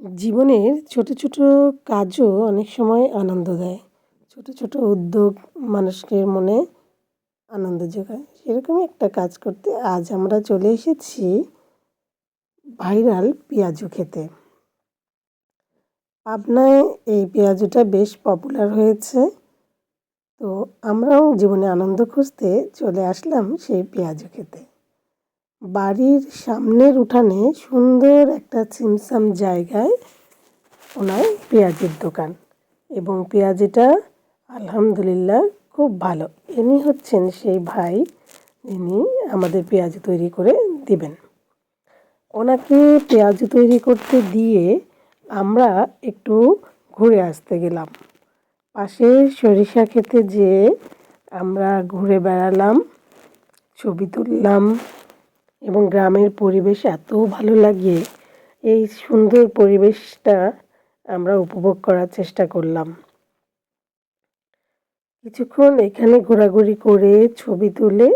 জীবনের ছোট ছোট কাজও অনেক সময় আনন্দ দেয়। ছোট ছোট উদ্যোগ মানুষকে মনে আনন্দ যোগায়। সেরকমই একটা কাজ করতে আজ আমরা চলে এসেছি ভাইরাল পেঁয়াজু খেতে। পাবনায় এই পেঁয়াজুটা বেশ পপুলার হয়েছে। তো আমরাও জীবনে আনন্দ খুঁজতে চলে আসলাম সেই পেঁয়াজু খেতে। বাড়ির সামনের উঠানে সুন্দর একটা ছিমছাম জায়গায় ওনার পেঁয়াজের দোকান। এবং পেঁয়াজিটা আলহামদুলিল্লাহ খুব ভালো। ইনি হচ্ছেন সেই ভাই যিনি আমাদের পেঁয়াজ তৈরি করে দিবেন। ওনাকে পেঁয়াজ তৈরি করতে দিয়ে আমরা একটু ঘুরে আসতে গেলাম। পাশের সরিষা খেতে যেয়ে আমরা ঘুরে বেড়ালাম, ছবি তুললাম এবং গ্রামের পরিবেশ এত ভালো লাগে। এই সুন্দর পরিবেশটা আমরা উপভোগ করার চেষ্টা করলাম। কিছুক্ষণ এখানে ঘোরাঘুরি করে ছবি তুলে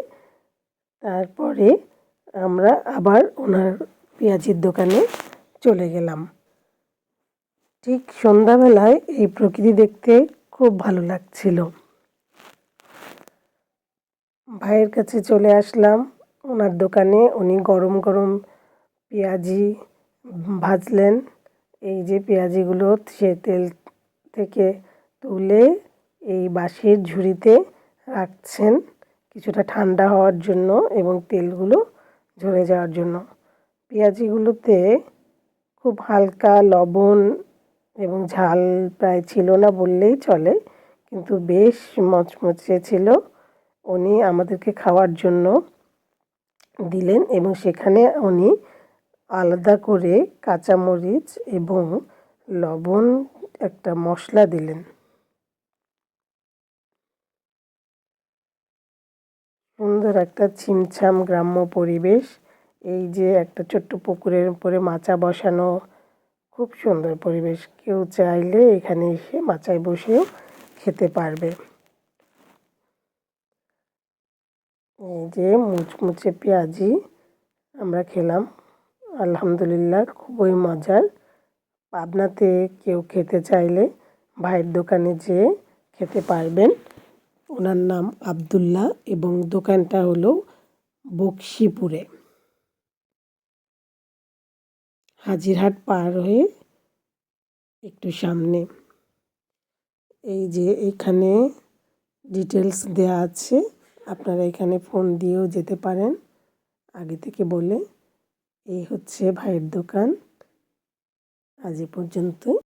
তারপরে আমরা আবার ওনার পেঁয়াজির দোকানে চলে গেলাম। ঠিক সন্ধ্যাবেলায় এই প্রকৃতি দেখতে খুব ভালো লাগছিল। ভাইয়ের কাছে চলে আসলাম। ওনার দোকানে উনি গরম গরম পেঁয়াজি ভাজলেন। এই যে পেঁয়াজিগুলো সে তেল থেকে তুলে এই বাঁশের ঝুড়িতে রাখছেন কিছুটা ঠান্ডা হওয়ার জন্য এবং তেলগুলো ঝরে যাওয়ার জন্য। পেঁয়াজিগুলোতে খুব হালকা লবণ এবং ঝাল প্রায় ছিল না বললেই চলে, কিন্তু বেশ মচমচে ছিল। উনি আমাদেরকে খাওয়ার জন্য দিলেন এবং সেখানে উনি আলাদা করে কাঁচামরিচ এবং লবণ একটা মশলা দিলেন। সুন্দর একটা ছিমছাম গ্রাম্য পরিবেশ। এই যে একটা ছোট্ট পুকুরের উপরে মাচা বসানো, খুব সুন্দর পরিবেশ। কেউ চাইলে এখানে এসে মাচায় বসেও খেতে পারবে। এই যে মুচমুচে পেঁয়াজি আমরা খেলাম। আলহামদুলিল্লাহ, খুবই মজার। পাবনাতে কেউ খেতে চাইলে ভাইয়ের দোকানে যেয়ে খেতে পারবেন। ওনার নাম আবদুল্লাহ এবং দোকানটা হলো বক্সিপুরে। হাজিরহাট পার হয়ে একটু সামনে। এই যে এখানে ডিটেলস দেওয়া আছে। আপনারা এখানে ফোন দিয়েও যেতে পারেন। আগে থেকে বলে, এই হচ্ছে ভাইয়ের দোকান। আজ এ পর্যন্ত